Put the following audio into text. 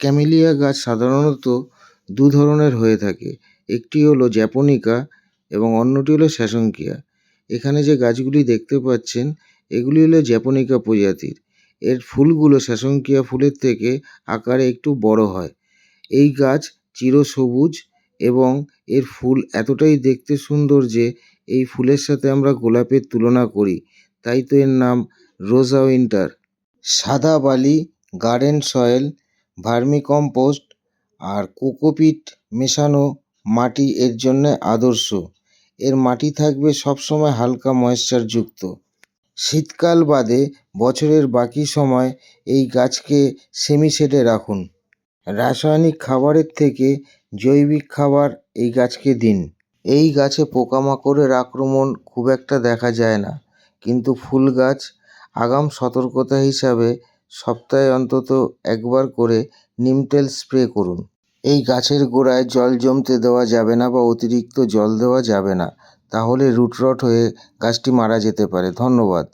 Camellia গাছ সাধারণত দু ধরনের হয়ে থাকে। একটি হলো জ্যাপনিকা এবং অন্যটি হলো স্যাসংকিয়া এখানে যে গাছগুলি দেখতে পাচ্ছেন, এগুলি হলো জ্যাপনিকা প্রজাতির। এর ফুলগুলো স্যাসংকিয়া ফুলের থেকে আকারে একটু বড় হয়। এই গাছ চিরসবুজ এবং এর ফুল এতটাই দেখতে সুন্দর যে এই ফুলের সাথে আমরা গোলাপের তুলনা করি। তাই তো এর নাম রোজা উইন্টার। সাদা বালি, গার্ডেন সয়েল ভার্মিকম্পোস্ট আর কোকোপিট মেশানো মাটি এর জন্যে আদর্শ। এর মাটি থাকবে সবসময় হালকা ময়েশ্চারযুক্ত। শীতকাল বাদে বছরের বাকি সময় এই গাছকে সেমি শেডে রাখুন। রাসায়নিক খাবারের থেকে জৈবিক খাবার এই গাছকে দিন। এই গাছে পোকামাকড়ের আক্রমণ খুব একটা দেখা যায় না। কিন্তু ফুল গাছ আগাম সতর্কতা হিসাবে সপ্তাহে অন্তত একবার করে নিম তেল স্প্রে করুন। এই গাছের গোড়ায় জল জমতে দেওয়া যাবে না বা অতিরিক্ত জল দেওয়া যাবে না। তাহলে রুটরট হয়ে গাছটি মারা যেতে পারে। ধন্যবাদ।